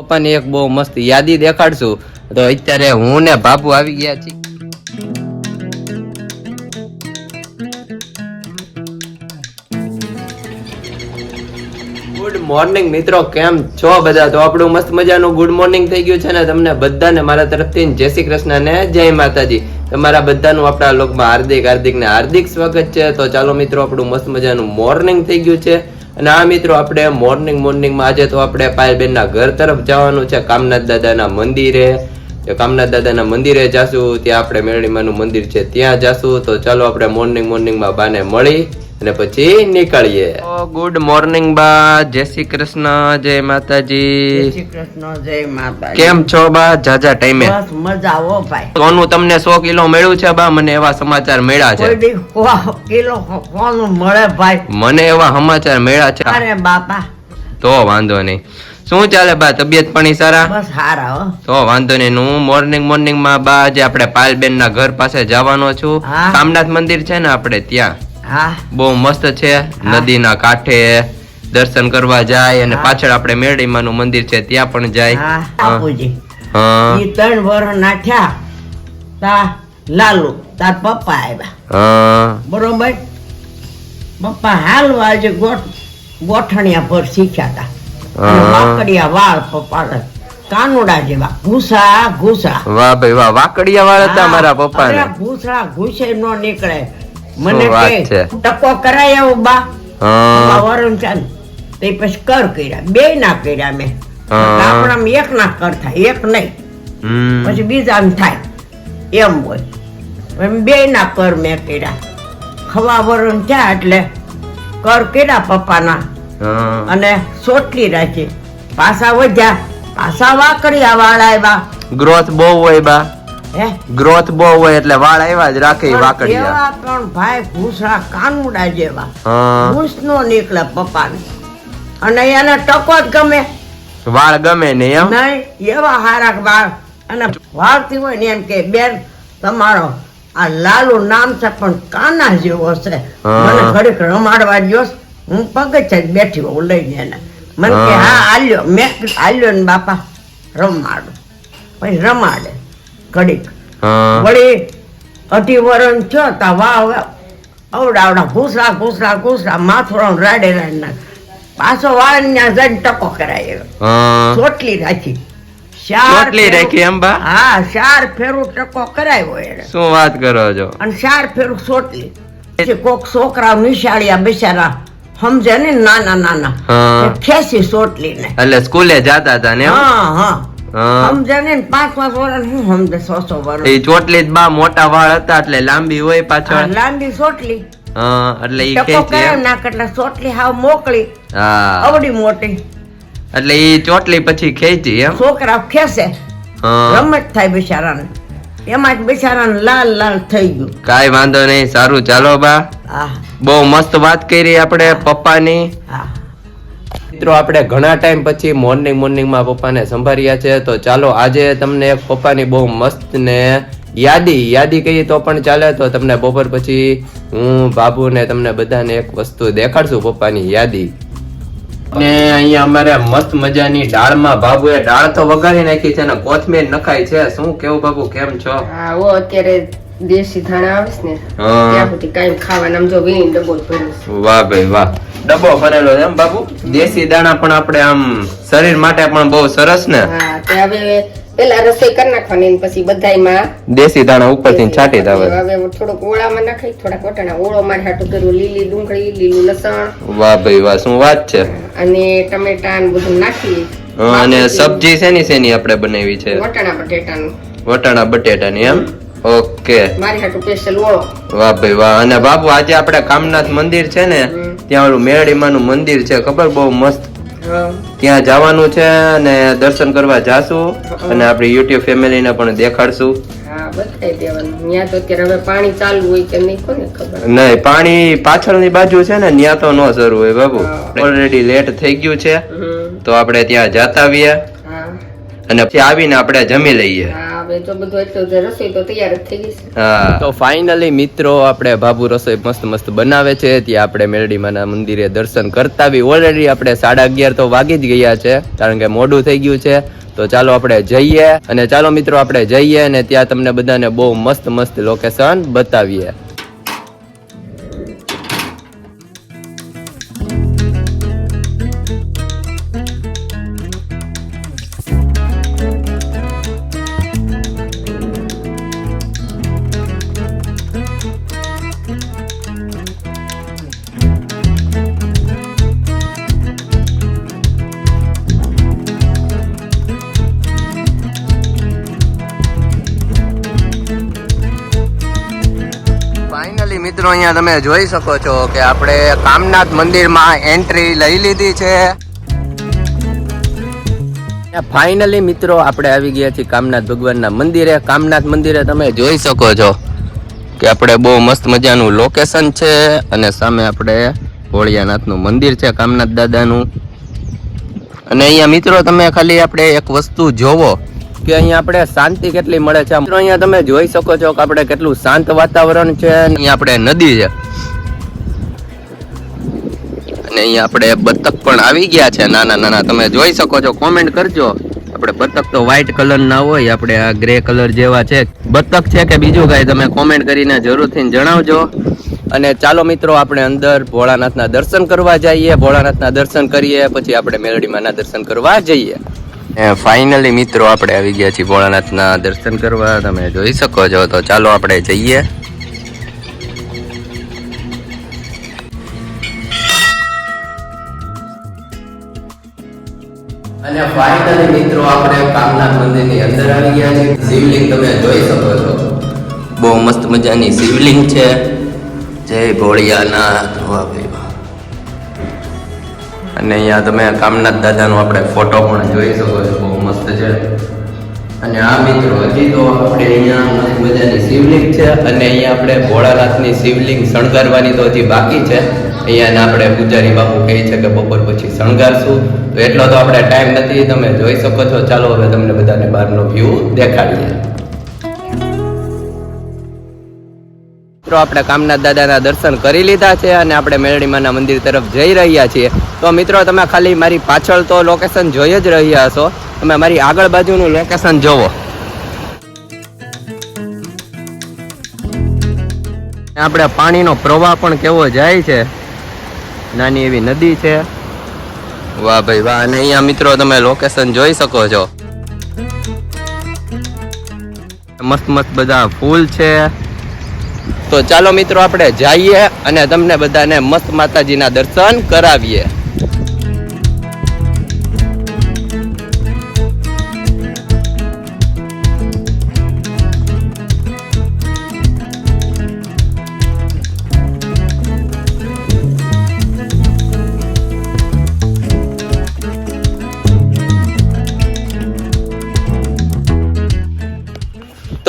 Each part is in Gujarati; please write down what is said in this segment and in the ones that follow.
પપ્પાની એક બહુ મસ્ત યાદી દેખાડશું. તો અત્યારે હું ને બાપુ આવી ગયા છીએ. ગુડ મોર્નિંગ મિત્રો. કેમ છો બધા? તો આપણું મસ્ત મજાનું ગુડ મોર્નિંગ થઈ ગયું છે ને તમને બધાને મારા તરફથી જય શ્રી કૃષ્ણ ને જય માતાજી. તમારા બધાનું આપણા લોકમાં હાર્દિક હાર્દિક ને હાર્દિક સ્વાગત છે. તો ચાલો મિત્રો, આપણું મસ્ત મજાનું મોર્નિંગ થઈ ગયું છે. અને આ મિત્રો આપણે મોર્નિંગ મોર્નિંગમાં આજે તો આપણે પાયલબેનના ઘર તરફ જવાનું છે, કામનાથ દાદાના મંદિરે. કામનાથ દાદાના મંદિરે જાશું, ત્યાં આપણે મેરડીમાનું મંદિર છે, ત્યાં જાશું. તો ચાલો આપણે મોર્નિંગ મોર્નિંગમાં બાને મળી. અને પછી નીકળીએ. ગુડ મોર્નિંગ બા જય શ્રી કૃષ્ણ જય માતાજી. શ્રી કૃષ્ણ જય માતા કેમ છો બા? જાજા ટાઈમે. બસ મજા ભાઈ. સોનું તમને સો કિલો મળ્યું છે બા? મને એવા સમાચાર મળ્યા છે. કિલો કોનું મળે ભાઈ. મને એવા સમાચાર મળ્યા છે. અરે બાપા. તો વાંધો નહીં. શું ચાલે બા? તબિયત પાણી સારા? બસ હારા હો. તો વાંધો નહીં. હું મોર્નિંગ મોર્નિંગમાં બા જે આપણે પાલબેન ના ઘર પાસે જવાનો છું. કામનાથ મંદિર છે ને આપણે ત્યાં? હા. બહુ મસ્ત છે. નદીના કાંઠે દર્શન કરવા જાય અને પાછળ આપણે મેરડીમાનું મંદિર છે ત્યાં પણ જાય. હા ઈ ત્રણ વર નાઠ્યા તા લાલુ તાર પપ્પા આવ્યા હા. બરોબર? પપ્પા હાલવા આજે ગોઠ ગોઠણિયા પર શીખ્યા હતા વાકડિયા વાળ પપ્પા કાનુડા જેવા. ઘૂસા ઘૂસા. વાહ ભાઈ વાહ. વાકડિયા વાળ હતા મારા પપ્પા ઘૂસા ઘૂસે નો નીકળે. મને કે? ટકો કરાય એવો બા. વરુણ ચાંદ તે પછી કર કર્યા. બે ના કર્યા મેં. આપણા એક ના કર થાય એક નહીં. પછી બીજા થાય. એમ હોય. બે ના કર મેં કર્યા. ખવા વરુણ થયા એટલે કર કર્યા પપ્પાના. અને સોટલી રાખી. પાછા વધ્યા. પાછા વાકડિયા વાળા આવ્યા. ગ્રોથ બહુ હોય બા. ગ્રોથ બહુ હોય એટલે વાળ આવ્યા જ રાખે વાકડિયા. પણ ભાઈ ઘૂસડા કાનુડા જેવા. ઘૂસ નો નીકળે પપ્પાને. અને એને ટકો જ ગમે. વાળ ગમે ને એમ? નહીં એવા હારા વાળ. અને વાળતી હોય ને એમ કે બેન તમારો આ લાલુ નામ છે પણ કાના જેવો છે. મને ઘડીક રમાડવા દ્યો. હું પગથિયે છે બેઠી હોઉં લઈને એને. મને કે. હા. આલ્યો મેં આલ્યો ને બાપા રમાડો. પછી રમાડે. ઘડીક હા. વળી અતિવરણ છો તા વાહ અવડાવડા ઘૂસરા ઘૂસરા ઘૂસરા માથું રાડે રાડ નાખ. પાછો વાળ ત્યાં જઈને ટકો કરાય ચોટલી રાખી. ચોટલી રાખી એમ બા? હા ચાર ફેરું ટકો કરાયો એને. શું વાત કરો છો? અને ચાર ફેરું ચોટલી. કોક છોકરા નિશાળિયા બિચારા સમજે ને નાના નાના. ખેસી ચોટલી ને એટલે સ્કૂલે જાતા હતા ને હા હા. ચોટલી બા મોટા વાળ હતા એટલે લાંબી હોય પાછળ. લાંબી ચોટલી. એટલે ઈ એમ? નાખ એટલે ચોટલી હાવ મોકળી હા. અવડી મોટી. એટલે ઈ ચોટલી પછી ખેંચી એમ. છોકરા ખેંચે. રમત થાય બિચારાને. એમાં જ બિચારાને લાલ લાલ થઈ ગયું. કાઈ વાંધો નહીં સારું. ચાલો બા. બહુ મસ્ત વાત કરી આપણે પપ્પાની. મિત્રો આપણે ઘણા ટાઈમ પછી મોર્નિંગ મોર્નિંગમાં પપ્પાને સંભાળ્યા છે. તો ચાલો આજે તમને એક પપ્પાની બહુ મસ્ત ને યાદી યાદી કહીએ તો પણ ચાલે. તો તમને બપોર પછી હું બાબુ ને તમને બધાને એક વસ્તુ દેખાડશું પપ્પાની યાદી. અને અહીંયા અમારે મસ્ત મજાની દાળમાં બાબુએ દાળ તો વઘારી નાખી છે અને કોથમીર નખાય છે. શું કેવું બાબુ કેમ છો? હા ઓ અત્યારે દેશી ધાણા આવે છે ને ત્યાં સુધી કાંઈ ખાવાના જો વીણી ડબ્બો જ વાહ ભાઈ વાહ. ડબ્બો ભરેલો છે એમ બાબુ દેશી દાણા પણ આપણે આમ શરીર માટે પણ બહુ સરસ ને? હા તે હવે પેલા રસોઈ કરી નાખવાની પછી બધાયમાં દેશી દાણા ઉપરથી છાંટી દાવે હવે થોડોક ઓળામાં નાખી થોડાક વટાણા. ઓળો મારે હાટું કર્યું લીલી ડુંગળી લીલું લસણ. વાહ ભાઈ વાહ શું વાત છે? અને ટમેટા ને બધું નાખી. અને સબ્જી શેની શેની આપણે બનાવી છે? વટાણા બટેટાનું. વટાણા બટેટાની એમ? ઓકે. મારી હાટુ સ્પેશિયલ ઓળો વાહ ભાઈ વાહ. અને બાબુ આજે આપણે કામનાથ મંદિર છે ને ત્યાં ઓલું મેરડીમાનું મંદિર છે. ખબર? બહુ મસ્ત. ત્યાં જવાનું છે અને દર્શન કરવા જાશું. અને આપણી યુટ્યુબ ફેમિલીને પણ દેખાડશું. નહીં પાણી પાછળની બાજુ છે ને ત્યાં તો ન શરૂ હોય બાબુ ઓલરેડી લેટ થઈ ગયું છે. તો આપણે ત્યાં જાતા આવીએ. અને પછી આવીને આપણે જમી લઈએ. હા હવે બધું એટલું જ રસોઈ તો તૈયાર જ થઈ ગઈ છે. હા. તો ફાઇનલી મિત્રો આપણે બાબુ રસોઈ મસ્ત મસ્ત બનાવે છે. ત્યાં આપણે મેરડીમાના મંદિરે દર્શન કરતા બી ઓલરેડી આપણે સાડા અગિયાર તો વાગી જ ગયા છે કારણ કે મોડું થઈ ગયું છે. તો ચાલો આપણે જઈએ. અને ચાલો મિત્રો આપણે જઈએ અને ત્યાં તમને બધાને બહુ મસ્ત મસ્ત લોકેશન બતાવીએ. ફાઇનલી મિત્રો, અહીંયા તમે જોઈ શકો છો કે આપણે કામનાથ મંદિરમાં એન્ટ્રી લઈ લીધી છે. ફાઇનલી મિત્રો, આપણે આવી ગયા છીએ કામનાથ ભગવાનના મંદિરે. કામનાથ મંદિરે તમે જોઈ શકો છો કે આપણે બહુ મસ્ત મજાનું લોકેશન છે અને સામે આપણે ભોળિયાનાથનું મંદિર છે, કામનાથ દાદાનું. અને અહીંયા મિત્રો, તમે ખાલી આપણે એક વસ્તુ જોવો. કે અહીંયા આપણે શાંતિ કેટલી મળે છે? અહીંયા તમે જોઈ શકો છો કે આપણે કેટલું શાંત વાતાવરણ છે અહીંયા આપણે નદી છે. અને અહીંયા આપણે બતક પણ આવી ગયા છે. નાના નાના, તમે જોઈ શકો છો. કોમેન્ટ કરજો. આપણે બતક તો વ્હાઈટ કલર ના હોય, આપણે આ ગ્રે કલર જેવા છે. બતક છે કે બીજું કાંઈ તમે કોમેન્ટ કરીને જરૂરથી જણાવજો. અને ચાલો મિત્રો, આપણે અંદર ભોળાનાથના દર્શન કરવા જઈએ. ભોળાનાથના દર્શન કરીએ, પછી આપણે મેલડીમાંના દર્શન કરવા જઈએ. ફાઇનલી મિત્રો આપણે આવી ગયા છીએ ભોળાનાથના દર્શન કરવા. તમે જોઈ શકો છો. તો ચાલો આપણે જઈએ. અને ફાઇનલી મિત્રો આપણે કામનાથ મંદિરની અંદર આવી ગયા છીએ. શિવલિંગ તમે જોઈ શકો છો. બહુ મસ્ત મજાની શિવલિંગ છે. જય ભોળિયાનાથ અને અહીંયા તમે કામનાથ દાદાનો આપણે ફોટો પણ જોઈ શકો છો, બહુ મસ્ત છે. અને આ મિત્રો, હજી તો આપણે અહીંયા મજાની શિવલિંગ છે અને અહીંયા આપણે ભોળાનાથની શિવલિંગ શણગારવાની તો હજી બાકી છે. અહીંયા આપણે પૂજારી બાપુ કહે છે કે બપોર પછી શણગારશું. તો એટલો તો આપણે ટાઈમ નથી, તમે જોઈ શકો છો. ચાલો હવે તમને બધાને બહારનો વ્યૂ દેખાડીએ. મિત્રો, આપણે કામનાથ દાદાના દર્શન કરી લીધા છે અને આપણે મેરડીમાના મંદિર તરફ જઈ રહ્યા છીએ. તો મિત્રો, તમે ખાલી મારી પાછળ તો લોકેશન જોઈ જ રહ્યા હશો. તમે મારી આગળ બાજુનું લોકેશન જોવો. આપણે પાણીનો પ્રવાહ પણ કેવો જાય છે? નાની એવી નદી છે. વાહ ભાઈ વાહ, અને અહીંયા મિત્રો તમે લોકેશન જોઈ શકો છો. મસ્ત મસ્ત બધા ફૂલ છે. તો ચાલો મિત્રો આપણે જઈએ અને તમને બધાને મસ્ત માતાજીના દર્શન કરાવીએ.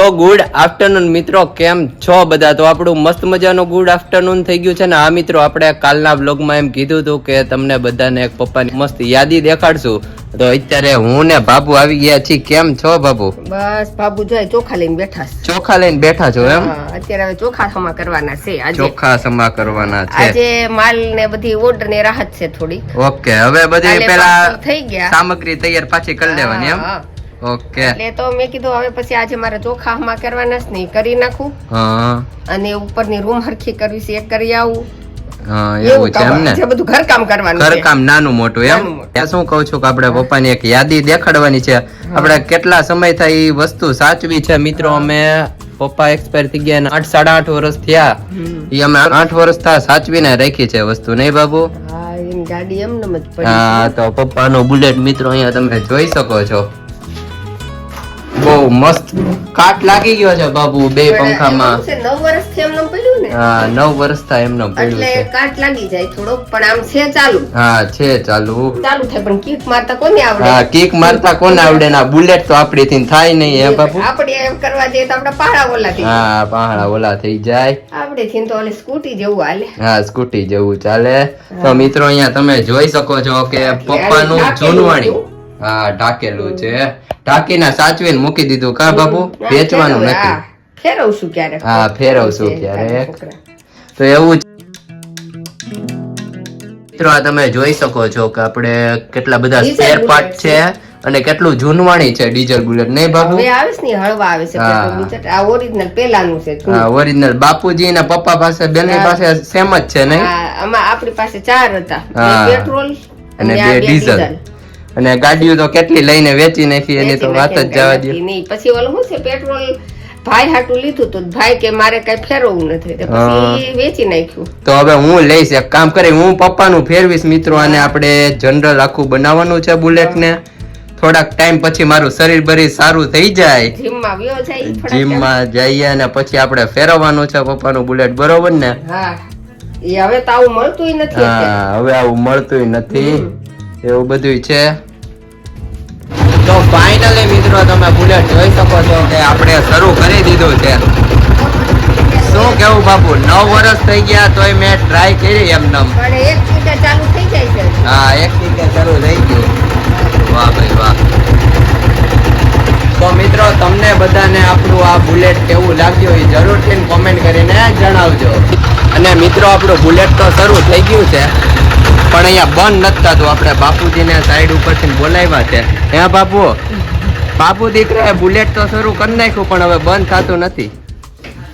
તો ગુડ આફ્ટરનૂન મિત્રો કેમ છો બધા? તો આપણું મસ્ત મજાનું ગુડ આફ્ટરનૂન થઈ ગયું છે ને આ મિત્રો આપણે કાલના બ્લોગમાં એમ કીધું હતું કે તમને બધાને એક પપ્પાની મસ્ત યાદી દેખાડશું. તો અત્યારે હું ને બાબુ આવી ગયા છીએ. કેમ છો બાબુ? બસ બાબુ જો ચોખા લઈને બેઠા ચોખા લઈને બેઠા છો એમ? અત્યારે હવે ચોખા સમા કરવાના છે આજે. ચોખા સમા કરવાના છે. આજે માલ ને બધી ઓર્ડર ને રાહત છે થોડી. ઓકે હવે બધી પેલા થઈ ગયા. સામગ્રી તૈયાર પાછી કરી લેવાની એમ? ઓકે. એટલે તો મેં કીધું હવે પછી આજે મારે ચોખા માં કરવાના છે ને કરી નાખું. હા. અને ઉપરની રૂમ હરખી કરવી છે એક કરી આવું. હા એવું છે એમ ને? છે બધું ઘર કરવાનું ઘરકામ નાનું મોટું એમ? ત્યાં શું કહું છું કે આપણે પપ્પાની એક યાદી દેખાડવાની છે. આપણે કેટલા સમય થાય એ વસ્તુ સાચવી છે? મિત્રો અમે પપ્પા એક્સપાયર થઈ ગયા આઠ સાડા આઠ વર્ષ થયા. ઈ અમે આઠ વર્ષ થયા સાચવીને રાખી છે વસ્તુ નહીં બાબુ? હા તો પપ્પાનો બુલેટ મિત્રો અહીંયા તમે જોઈ શકો છો. મસ્ત કાટ લાગી ગયો છે બાબુ બે પંખામાં. નવ વર્ષથી વર્ષથી પડ્યું ને? હા નવ વર્ષ થાય એમનો પડ્યું એટલે કાટ લાગી જાય થોડો પણ આમ છે ચાલુ. હા છે ચાલુ. ચાલુ થાય પણ કીક મારતા કોને આવડે? હા કિક મારતા કોને આવડે ના બુલેટ તો આપડી થી થાય નહીં હે બાબુ આપણે એમ કરવા જઈએ તો આપણે પહાડા ઓલા થઈ હા પહાડા ઓલા થઈ જાય. આપણે થી તો ઓલી સ્કૂટી જેવું હાલે. હા સ્કૂટી જેવું ચાલે. તો મિત્રો અહીંયા તમે જોઈ શકો છો કે પપ્પાનું જૂનવાણી. હા ઢાકેલું છે. ઢાકીને સાચવીને મૂકી દીધું. કા બાપુ? વેચવાનું નથી ફેરવશું ક્યારે હા, ફેરવશું છે ક્યારેક. તો એવું મિત્રો આ તમે જોઈ શકો છો કે આપણે કેટલા બધા સ્પેર પાર્ટ છે અને કેટલું જૂનવાણી છે ડીઝલ બુલેટ. નહીં બાપુ? હવે આવે છે ને હળવા આવે છે. આ ઓરિજિનલ પેલાનું છે હા ઓરિજિનલ બાપુજી ને પપ્પા પાસે બંને પાસે સેમ જ છે નહીં? આમાં આપણી પાસે ચાર હતા. પેટ્રોલ અને બે ડીઝલ અને ગાડીઓ તો કેટલી લઈને વેચી નાખી એની તો વાત જ જવા દે નહીં. પછી ઓલું શું છે પેટ્રોલ ભાઈ હાટું લીધું તો ભાઈ કે મારે કઈ ફેરવવું નથી. તો પછી વેચી નાખ્યું. તો હવે હું લઈશ એક કામ કરી હું પપ્પાનું ફેરવીશ મિત્રો અને આપણે જનરલ આખું બનાવવાનું છે બુલેટ ને થોડાક ટાઈમ પછી મારું શરીર બરી સારું થઈ જાય. જીમમાં થોડાક જીમમાં જઈએ અને પછી આપણે ફેરવવાનું છે પપ્પાનું બુલેટ બરોબર ને? હવે તો આવું મળતું નથી હવે આવું મળતું નથી. એવું બધું છે? તો ફાઇનલી મિત્રો તમે બુલેટ જોઈ શકો છો કે આપણે શરૂ કરી દીધું છે. શું કેવું બાપુ? નવ વર્ષ થઈ ગયા તોય મેં ટ્રાય કરી એમ નમ હા એક ચૂંટા ચાલુ થઈ જાય છે. હા એક ટીકે શરૂ થઈ ગયું. વાહ ભાઈ વાહ. તો મિત્રો તમને બધાને આપણું આ બુલેટ કેવું લાગ્યું એ જરૂરથી કોમેન્ટ કરીને જણાવજો. અને મિત્રો આપણું બુલેટ તો શરૂ થઈ ગયું છે. પણ અહીંયા બંધ નથી થતું. આપણે બાપુજીને સાઈડ ઉપરથી બોલાવ્યા છે. હે બાપુ બાપુ દીકરાએ બુલેટ તો શરૂ કરી નાખ્યું પણ હવે બંધ થતું નથી.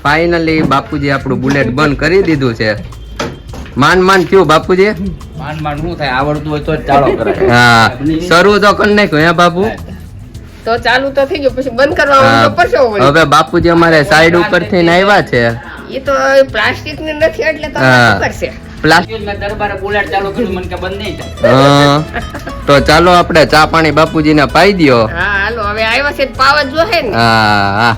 ફાઇનલી બાપુજી આપણું બુલેટ બંધ કરી દીધું છે. માન માન થયું બાપુજી માન માન શું થાય? આવડતું હોય તો ચાલો કરે. હા શરૂ તો કરી નાખ્યું હે બાપુ? તો ચાલુ તો થઈ ગયું પછી બંધ કરવા તો હવે બાપુજી અમારે સાઈડ ઉપરથી થી આવ્યા છે. એ તો પ્લાસ્ટિકની નથી એટલે તો કરશે? તો ચાલો આપણે ચા પાણી બાપુજી ને પાઈ દ્યો. હા હાલો હવે આવ્યા છે તો પાવા જ જોહે ને. હા હા.